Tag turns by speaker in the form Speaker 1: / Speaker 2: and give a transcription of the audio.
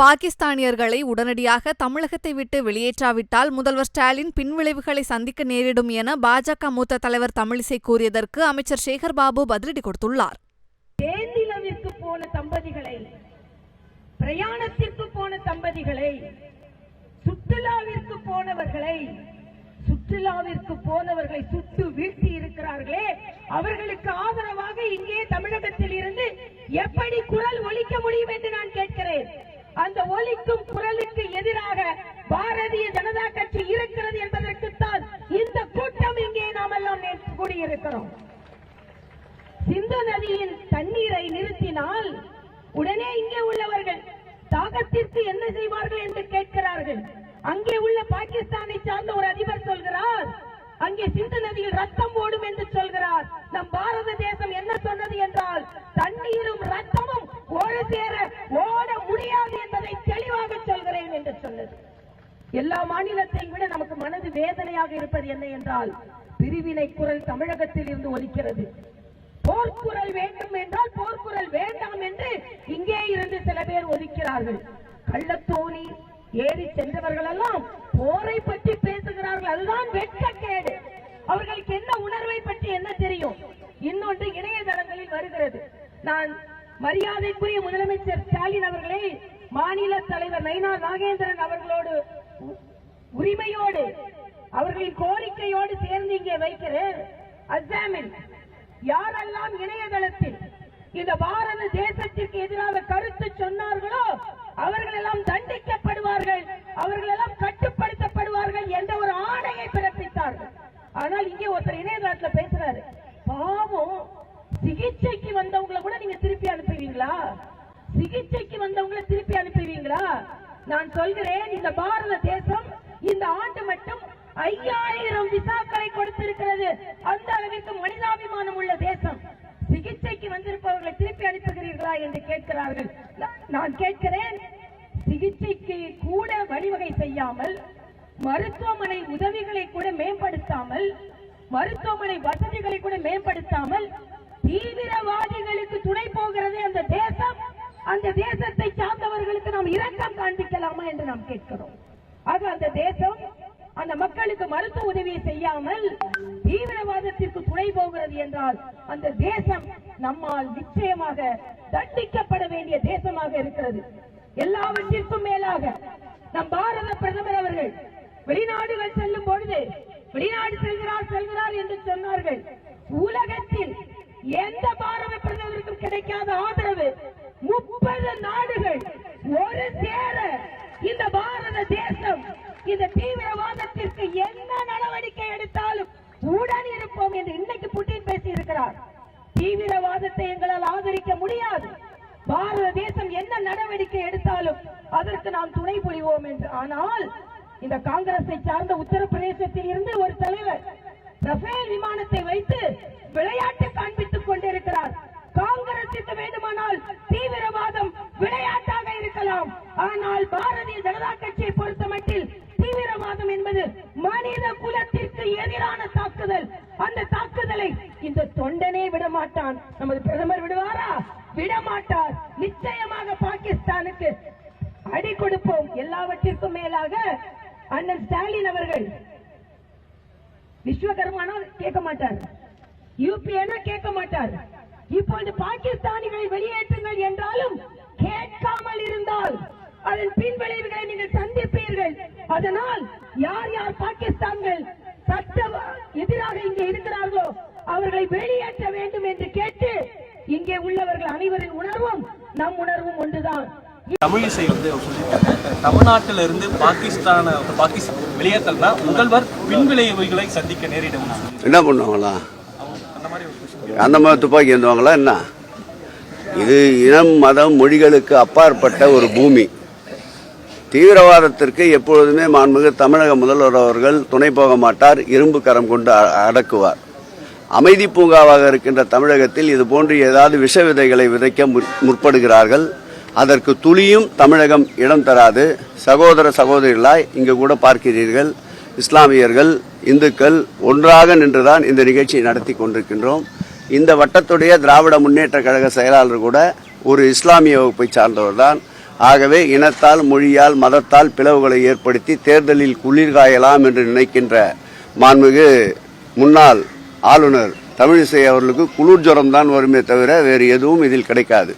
Speaker 1: பாகிஸ்தானியர்களை உடனடியாக தமிழகத்தை விட்டு வெளியேற்றாவிட்டால் முதல்வர் ஸ்டாலின் பின்விளைவுகளை சந்திக்க நேரிடும் என பாஜக மூத்த தலைவர் தமிழிசை கூறியதற்கு அமைச்சர் சேகர் பாபு பதிலடி கொடுத்துள்ளார்.
Speaker 2: தேனிலவிற்கு போன தம்பதிகளை பிரயாணத்திற்கு போன தம்பதிகளை சுற்றுலாவிற்கு போனவர்களை சுற்றுலாவிற்கு போனவர்களை சுட்டு வீழ்த்தி இருக்கிறார்களே அவர்களுக்கு ஆதரவாக இங்கே தமிழகத்தில் இருந்து எப்படி குரல் ஒலிக்க முடியும் என்று நான் கேட்கிறேன். அந்த ஒலிக்கும் குரலுக்கு எதிராக பாரதிய ஜனதா கட்சி இருக்கிறது என்பதற்குத்தான் இந்த கூட்டம் இங்கே நாம் எல்லாம் நேற்று கூடியிருக்கிறோம். சிந்து நதியின் தண்ணீரை நிறுத்தினால் உடனே இங்கே உள்ளவர்கள் தாகத்திற்கு என்ன செய்வார்கள் என்று கேட்கிறார்கள். அங்கே உள்ள பாகிஸ்தானை சார்ந்த ஒரு அதிபர் சொல்கிறார் அங்கே சிந்து நதியில் ரத்தம் ஓடும் என்று சொல்கிறார். நம் பாரத தேசம் என்ன சொன்னது என்றால் தண்ணீரும் ரத்தமும் ஒரு சேர ஓட முடியாது என்பதை தெளிவாக சொல்கிறேன் என்று சொன்னது எல்லா மாநிலத்தையும் விட நமக்கு மனது வேதனையாக இருப்பது என்ன என்றால் பிரிவினை குரல் தமிழகத்தில் இருந்து ஒலிக்கிறது. போர்க்குரல் வேண்டும் என்றால் போர்க்குரல் வேண்டாம் என்று இங்கே இருந்து சில பேர் ஒதுக்கிறார்கள் கள்ளத்தோணி ஏறி சென்றவர்கள் எல்லாம் போரை பற்றி பேசுகிறார்கள். அதுதான் வெட்கக்கேடு. அவர்களுக்கு என்ன உணர்வை பற்றி என்ன தெரியும்? இன்னொன்று இணையதளங்களில் வருகிறது. நான் மரியாதைக்குரிய முதலமைச்சர் ஸ்டாலின் அவர்களை மாநில தலைவர் நைனா நாகேந்திரன் அவர்களோடு உரிமையோடு அவர்களின் கோரிக்கையோடு சேர்ந்து இங்கே வைக்கிறேன். அசாமில் யாரெல்லாம் இணையதளத்தில் இந்த பாரத தேசத்திற்கு எதிராக கருத்து சொன்னார்களோ அவர்கள் எல்லாம் தண்டிக்கப்படுவார்கள் அவர்கள் எல்லாம் கட்டுப்படுத்தப்படுவார்கள் என்ற ஒரு ஆணையை பிறப்பித்தார்கள். ஆனால் இங்கே ஒருத்தர் இணையதளத்தில் பேசுறாரு. பாவம் சிகிச்சைக்கு வந்தவங்களை கூட நீங்க திருப்பி அனுப்புவீங்களா? சிகிச்சைக்கு வந்தவங்களை திருப்பி அனுப்புவீங்களா? நான் சொல்கிறேன் இந்த பாரத தேசம் இந்த ஆண்டு மட்டும் ஐயாயிரம் விசாக்களை கொடுத்திருக்கிறது. அந்த அளவிற்கு மனிதாபிமானம் உள்ள தேசம். சிகிச்சைக்கு வந்திருப்பவர்களை திருப்பி அனுப்புகிறீர்களா என்று கேட்கிறார்கள். நான்- கேட்கிறேன் சிகிச்சைக்கு கூட வழிவகை செய்யாமல் மருத்துவமனை உதவிகளை கூட மேம்படுத்தாமல் மருத்துவமனை வசதிகளை கூட மேம்படுத்தாமல் தீவிரவாதிகளுக்கு துணை போகிறது அந்த தேசம். அந்த தேசத்தை அவர்களுக்கு நாம் இரக்கம் காண்பிக்கலாமா என்று நாம் கேட்கிறோம். ஆக அந்த தேசம் அந்த மக்களுக்கு மருத்துவ உதவியை செய்யாமல் தீவிரவாதத்திற்கு துணை போகிறது என்றால் அந்த தேசம் நம்மால் நிச்சயமாக தண்டிக்கப்பட வேண்டிய தேசமாக இருக்கிறது. எல்லாவற்றிற்கும் மேலாக நம் பாரத பிரதமர் அவர்கள் வெளிநாடுகள் செல்லும் பொழுது வெளிநாடு செல்கிறார் செல்கிறார் என்று சொன்னார்கள். உலகத்தில் எந்த பாரத பிரதமருக்கும் கிடைக்காத ஆதரவு முப்பது இருப்போம் இன்னைக்கு புட்டின் பேசி இருக்கிறார். தீவிரவாதத்தை எங்களால் ஆதரிக்க முடியாது. பாரத தேசம் என்ன நடவடிக்கை எடுத்தாலும் அதற்கு நாம் துணை புரிவோம் என்று. ஆனால் இந்த காங்கிரஸை சார்ந்த உத்தரப்பிரதேசத்தில் இருந்து ஒரு தலைவர் ரஃபேல் விமானத்தை வைத்து விளையாட்டு காண்பித்துக் கொண்டிருக்கிறார். காங்கிரசுக்கு வேண்டுமானால் தீவிரவாதம் விளையாட்டாக இருக்கலாம். ஆனால் பாரதிய ஜனதா கட்சியை தாக்குதலை இந்த தொண்டனே விடமாட்டான். நமது பிரதமர் விடுவாரா? விடமாட்டார். நிச்சயமாக பாகிஸ்தானுக்கு அடி கொடுப்போம். எல்லாவற்றிற்கும் மேலாக அண்ணன் ஸ்டாலின் அவர்கள் விஸ்வகர்மானா கேட்க மாட்டார். யூபிஏனா கேட்க மாட்டார். இப்பொழுது பாகிஸ்தானிகளை வெளியேற்றுங்கள் என்றாலும் கேட்காமல் இருந்தால் அதன் பின்விளைவுகளை நீங்கள் சந்திப்பீர்கள். அதனால் யார் யார் பாகிஸ்தான்கள் இங்கே இருக்கிறார்களோ அவர்களை வெளியேற்ற வேண்டும் என்று கேட்டு இங்கே உள்ளவர்கள் அனைவரின் உணர்வும் நம் உணர்வும் ஒன்றுதான்.
Speaker 3: தமிழிசை வந்து தமிழ்நாட்டில இருந்து பாகிஸ்தான பாகிஸ்தான் வெளியேற்றல்னா முதல்வர் பின்விளைவுகளை சந்திக்க நேரிடும்.
Speaker 4: என்ன பண்ணுவாங்களாம்
Speaker 3: அவங்க அந்த மாதிரி ஒரு விஷயம்
Speaker 4: அந்த மாதிரி துப்பாக்கி ஏந்துவாங்களா என்ன? இது இனம் மதம் மொழிகளுக்கு அப்பாற்பட்ட ஒரு பூமி. தீவிரவாதத்திற்கு எப்பொழுதுமே மாண்புமிகு தமிழக முதல்வர் அவர்கள் துணை போக மாட்டார் இரும்பு கரம் கொண்டு அ- அடக்குவார். அமைதி பூங்காவாக இருக்கின்ற தமிழகத்தில் இது போன்று ஏதாவது விஷ விதைகளை விதைக்க முற்படுகிறார்கள். அதற்கு துளியும் தமிழகம் இடம் தராது. சகோதர சகோதரிகளாய் இங்கு கூட பார்க்கிறீர்கள். இஸ்லாமியர்கள் இந்துக்கள் ஒன்றாக நின்றுதான் இந்த நிகழ்ச்சியை நடத்தி கொண்டிருக்கின்றோம். இந்த வட்டத்துடைய திராவிட முன்னேற்ற கழக செயலாளர் கூட ஒரு இஸ்லாமிய வகுப்பை சார்ந்தவர் தான் ஆகவே இனத்தால் மொழியால் மதத்தால் பிளவுகளை ஏற்படுத்தி தேர்தலில் குளிர்காயலாம் என்று நினைக்கின்ற மாண்புமிகு முன்னாள் ஆளுநர் தமிழிசை அவர்களுக்கு குளிர் ஜுரம் தான் வருமே தவிர வேறு எதுவும் இதில் கிடைக்காது.